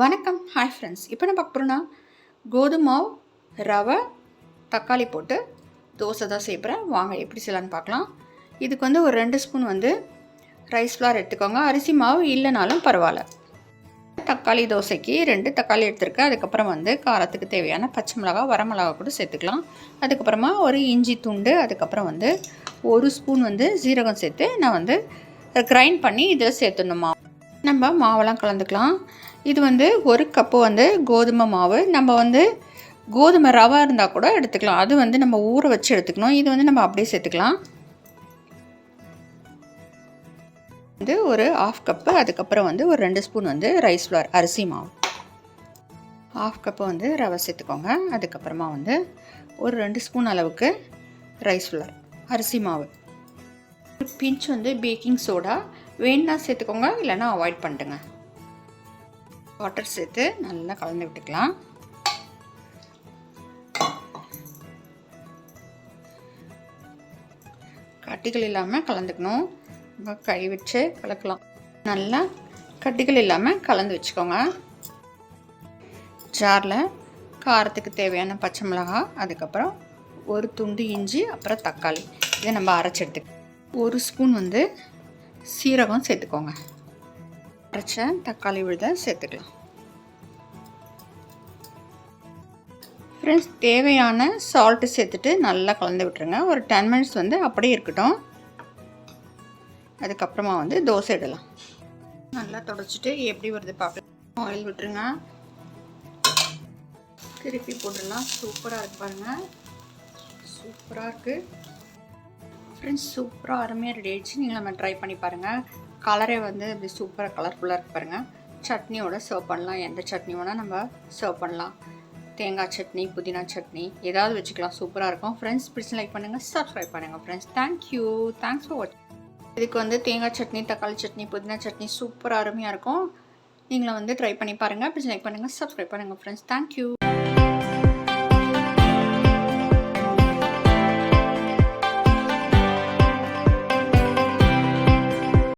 வணக்கம். Hi friends இப்போ நான் பார்க்க போகிறோன்னா கோதுமை மாவு ரவை தக்காளி போட்டு தோசை தான் செய்யப்படுறேன் வாங்க எப்படி செய்யலான்னு பார்க்கலாம். இதுக்கு வந்து ஒரு ரெண்டு ஸ்பூன் வந்து ரைஸ் ஃப்ளார் எடுத்துக்கோங்க. அரிசி மாவு இல்லைனாலும் பரவாயில்ல. தக்காளி தோசைக்கு ரெண்டு தக்காளி எடுத்துருக்கேன். அதுக்கப்புறம் வந்து காரத்துக்கு தேவையான பச்சை மிளகா வரமிளகா கூட சேர்த்துக்கலாம். அதுக்கப்புறமா ஒரு இஞ்சி துண்டு அதுக்கப்புறம் வந்து ஒரு ஸ்பூன் வந்து ஜீரகம் சேர்த்து நான் வந்து கிரைண்ட் பண்ணி இதை சேர்த்துணுமா மாவு. நம்ம மாவெல்லாம் கலந்துக்கலாம். இது வந்து ஒரு கப்பு வந்து கோதுமை மாவு. நம்ம வந்து கோதுமை ரவா இருந்தால் கூட எடுத்துக்கலாம். அது வந்து நம்ம ஊற வச்சு எடுத்துக்கணும். இது வந்து நம்ம அப்படியே சேர்த்துக்கலாம். வந்து ஒரு ஆஃப் கப்பு அதுக்கப்புறம் வந்து ஒரு ரெண்டு ஸ்பூன் வந்து ரைஸ் ஃப்ளார் அரிசி மாவு. ஆஃப் கப்பு வந்து ரவை சேர்த்துக்கோங்க. அதுக்கப்புறமா வந்து ஒரு ரெண்டு ஸ்பூன் அளவுக்கு ரைஸ் ஃப்ளவர் அரிசி மாவு. ஒரு பிஞ்ச் வந்து பேக்கிங் சோடா வேணுன்னா சேர்த்துக்கோங்க இல்லைன்னா அவாய்ட் பண்ணிட்டுங்க வாட்டர் சேர்த்து நல்லா கலந்து விட்டுக்கலாம். கட்டிகள் இல்லாமல் கலந்துக்கணும். கை வச்சு கலக்கலாம். நல்லா கட்டிகள் இல்லாமல் கலந்து வச்சுக்கோங்க. ஜாரில் காரத்துக்கு தேவையான பச்சை மிளகாய் அதுக்கப்புறம் ஒரு துண்டு இஞ்சி அப்புறம் தக்காளி. இதை நம்ம அரைச்சி ஒரு ஸ்பூன் வந்து சீரகம் சேர்த்துக்கோங்க. அரைச்ச தக்காளி விழுதை சேர்த்துக்கலாம். ஃப்ரெண்ட்ஸ் தேவையான சால்ட்டு சேர்த்துட்டு நல்லா கலந்து விட்டுருங்க. ஒரு டென் மினிட்ஸ் வந்து அப்படியே இருக்கட்டும். அதுக்கப்புறமா வந்து தோசை இடலாம். நல்லா தொடச்சிட்டு எப்படி வருது பார்க்கலாம் ஆயில் விட்டுருங்க. திருப்பி போட்டுடலாம். சூப்பராக இருக்கு பாருங்கள் சூப்பராக இருக்குது ஃப்ரெண்ட்ஸ் சூப்பராக அருமையாக ரெடி ஆகிடுச்சு நீங்கள் நம்ம ட்ரை பண்ணி பாருங்கள் கலரே வந்து இப்படி சூப்பராக கலர்ஃபுல்லாக இருக்கு பாருங்கள் சட்னியோட சர்வ் பண்ணலாம். எந்த சட்னி வேணால் நம்ம சர்வ் பண்ணலாம். தேங்காய் சட்னி புதினா சட்னி ஏதாவது வச்சுக்கலாம். சூப்பராக இருக்கும். ஃப்ரெண்ட்ஸ் பிடிச்சி லைக் பண்ணுங்கள் சப்ஸ்கிரைப் பண்ணுங்கள் ஃப்ரெண்ட்ஸ் தேங்க்யூ தேங்க்ஸ் ஃபார் வாட்சிங் இதுக்கு வந்து தேங்காய் சட்னி தக்காளி சட்னி புதினா சட்னி சூப்பராக அருமையாக இருக்கும். நீங்களும் வந்து ட்ரை பண்ணி பாருங்கள் பிடிச்சி லைக் பண்ணுங்கள் சப்ஸ்கிரைப் பண்ணுங்கள் ஃப்ரெண்ட்ஸ் தேங்க்யூ